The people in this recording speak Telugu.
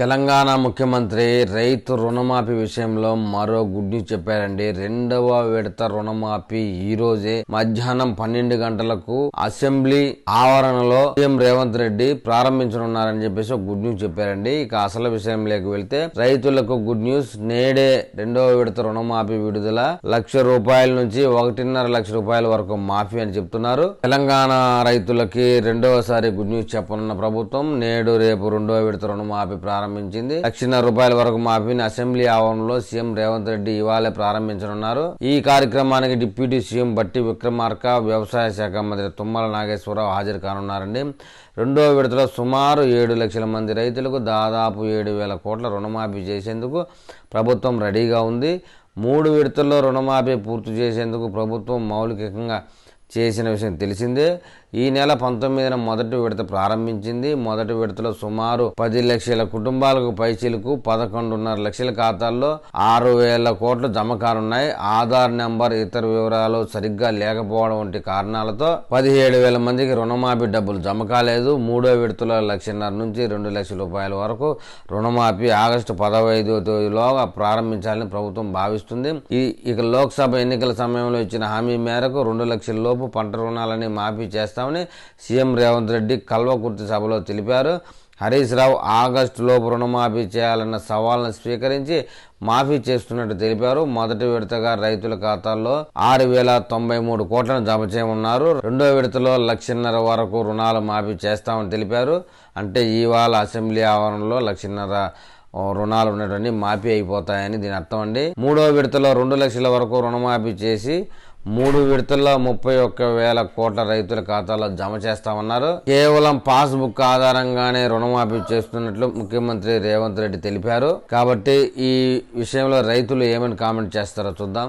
తెలంగాణ ముఖ్యమంత్రి రైతు రుణమాఫీ విషయంలో మరో గుడ్ న్యూస్ చెప్పారండి. రెండవ విడత రుణమాఫీ ఈ రోజే మధ్యాహ్నం పన్నెండు గంటలకు అసెంబ్లీ ఆవరణలో సీఎం రేవంత్ రెడ్డి ప్రారంభించనున్నారని చెప్పేసి ఒక గుడ్ న్యూస్ చెప్పారండి. ఇక అసలు విషయంలోకి వెళ్తే రైతులకు గుడ్ న్యూస్. నేడే రెండవ విడత రుణమాఫీ విడుదల. లక్ష రూపాయల నుంచి ఒకటిన్నర లక్ష రూపాయల వరకు మాఫీ అని చెప్తున్నారు. తెలంగాణ రైతులకి రెండవసారి గుడ్ న్యూస్ చెప్పనున్న ప్రభుత్వం. నేడు రేపు రెండవ విడత రుణమాఫీ ప్రారంభించింది. లక్షన్నర రూపాయల వరకు మాఫీని అసెంబ్లీ ఆవరణలో సీఎం రేవంత్ రెడ్డి ఇవాళే ప్రారంభించనున్నారు. ఈ కార్యక్రమానికి డిప్యూటీ సీఎం బట్టి విక్రమార్క వ్యవసాయ శాఖ మంత్రి తుమ్మల నాగేశ్వరరావు హాజరు కానున్నారండి. రెండో విడతలో సుమారు ఏడు లక్షల మంది రైతులకు దాదాపు ఏడు వేల కోట్ల రుణమాఫీ చేసేందుకు ప్రభుత్వం రెడీగా ఉంది. మూడు విడతల్లో రుణమాఫీ పూర్తి చేసేందుకు ప్రభుత్వం మౌలికంగా చేసిన విషయం తెలిసిందే. ఈ నెల పంతొమ్మిదిన మొదటి విడత ప్రారంభించింది. మొదటి విడతలో సుమారు పది లక్షల కుటుంబాలకు పైచీలకు పదకొండున్నర లక్షల ఖాతాల్లో ఆరు వేల కోట్లు జమ కానున్నాయి. ఆధార్ నెంబర్ ఇతర వివరాలు సరిగ్గా లేకపోవడం వంటి కారణాలతో పదిహేడు వేల మందికి రుణమాఫీ డబ్బులు జమ కాలేదు. మూడో విడతలో లక్షన్నర నుంచి రెండు లక్షల రూపాయల వరకు రుణమాఫీ ఆగస్టు పదహైదో తేదీలోగా ప్రారంభించాలని ప్రభుత్వం భావిస్తుంది. ఈ ఇక లోక్సభ ఎన్నికల సమయంలో ఇచ్చిన హామీ మేరకు రెండు లక్షల లోపు పంట రుణాలని మాఫీ చేస్తామని సీఎం రేవంత్ రెడ్డి కల్వకుర్తి సభలో తెలిపారు. హరీష్ రావు ఆగస్టులోపు రుణమాఫీ చేయాలన్న సవాల్ను స్వీకరించి మాఫీ చేస్తున్నట్టు తెలిపారు. మొదటి విడతగా రైతుల ఖాతాల్లో ఆరు వేల తొంభై మూడు కోట్లను జమ చేయమన్నారు రెండో విడతలో లక్షన్నర వరకు రుణాలు మాఫీ చేస్తామని తెలిపారు. అంటే ఇవాళ అసెంబ్లీ ఆవరణలో లక్షన్నర రుణాలు ఉన్నటువంటి మాఫీ అయిపోతాయని దీని అర్థం అండి. మూడో విడతలో రెండు లక్షల వరకు రుణమాఫీ చేసి మూడు విడతల్లో ముప్పై ఒక్క వేల కోట్ల రైతుల ఖాతాలో జమ చేస్తామన్నారు. కేవలం పాస్ బుక్ ఆధారంగానే రుణమాఫీ చేస్తున్నట్లు ముఖ్యమంత్రి రేవంత్ రెడ్డి తెలిపారు. కాబట్టి ఈ విషయంలో రైతులు ఏమని కామెంట్ చేస్తారో చూద్దాం.